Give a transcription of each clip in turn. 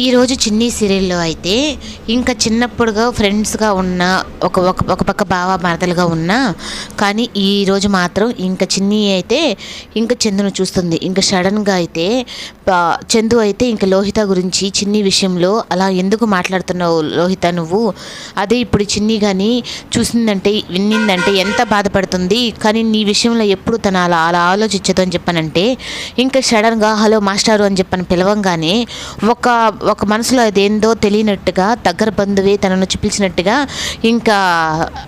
ఈరోజు చిన్ని సీరియల్లో అయితే ఇంకా చిన్నప్పుడుగా ఫ్రెండ్స్గా ఉన్న ఒక ఒక ఒక పక్క బావ మరదలుగా ఉన్న కానీ ఈరోజు మాత్రం ఇంకా చిన్ని అయితే ఇంకా చందును చూస్తుంది. ఇంకా సడన్గా అయితే చందు అయితే ఇంకా లోహిత గురించి చిన్ని విషయంలో అలా ఎందుకు మాట్లాడుతున్నావు లోహిత నువ్వు? అదే ఇప్పుడు చిన్ని కానీ చూసిందంటే విన్నిందంటే ఎంత బాధపడుతుంది? కానీ నీ విషయంలో ఎప్పుడు తను అలా అలా ఆలోచించదు అని చెప్పానంటే ఇంకా సడన్గా హలో మాస్టారు అని చెప్పని పిలవంగానే ఒక ఒక మనసులో అదేందో తెలియనట్టుగా దగ్గర బంధువే తనను పిలిచినట్టుగా ఇంకా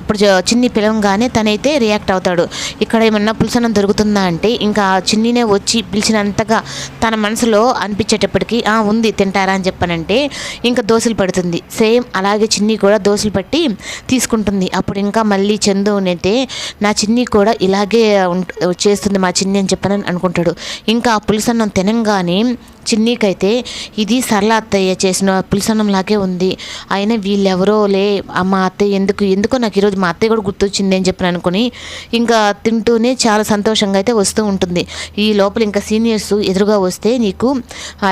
ఇప్పుడు చిన్ని పిలవంగానే తనైతే రియాక్ట్ అవుతాడు. ఇక్కడ ఏమన్నా పులుసనం దొరుకుతుందా అంటే ఇంకా చిన్నినే వచ్చి పిలిచినంతగా తన మనసులో అనిపించేటప్పటికి "ఆ, ఉంది తింటారా అని చెప్పానంటే ఇంకా దోశలు పడుతుంది. సేమ్ అలాగే చిన్ని కూడా దోశలు పట్టి తీసుకుంటుంది. అప్పుడు ఇంకా మళ్ళీ చందునైతే నా చిన్ని కూడా ఇలాగే చేస్తుంది మా చిన్ని అని చెప్పనని అనుకుంటాడు. ఇంకా ఆ పులిసన్నం తినంగానే చిన్నీకైతే ఇది సరళ అత్తయ్య చేసిన పులుసన్నం లాగే ఉంది. అయినా వీళ్ళెవరో లే ఆ మా అత్తయ్య ఎందుకు ఎందుకో నాకు ఈరోజు మా అత్తయ్య కూడా గుర్తొచ్చింది అని చెప్పి అనుకుని ఇంకా తింటూనే చాలా సంతోషంగా అయితే వస్తూ ఉంటుంది. ఈ లోపల ఇంకా సీనియర్స్ ఎదురుగా వస్తే నీకు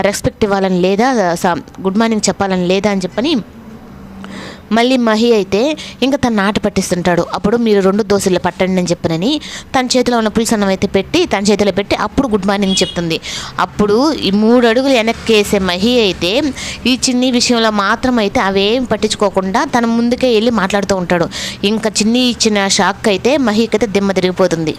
రెస్పెక్ట్ ఇవ్వాలని లేదా స- గుడ్ మార్నింగ్ చెప్పాలని లేదా అని చెప్పని మళ్ళీ మహి అయితే ఇంకా తన నాట పట్టిస్తుంటాడు. అప్పుడు మీరు రెండు దోశలు పట్టండి అని చెప్పనని తన చేతిలో ఉన్న పులుసన్నం అయితే పెట్టి తన చేతిలో పెట్టి అప్పుడు గుడ్ మార్నింగ్ చెప్తుంది. అప్పుడు ఈ మూడు అడుగులు వెనక్కి వేసే మహి అయితే ఈ చిన్ని విషయంలో మాత్రం అయితే అవేం పట్టించుకోకుండా తన ముందుకే వెళ్ళి మాట్లాడుతూ ఉంటాడు. ఇంకా చిన్ని ఇచ్చిన షాక్ అయితే మహికైతే అయితే దిమ్మ తిరిగిపోతుంది.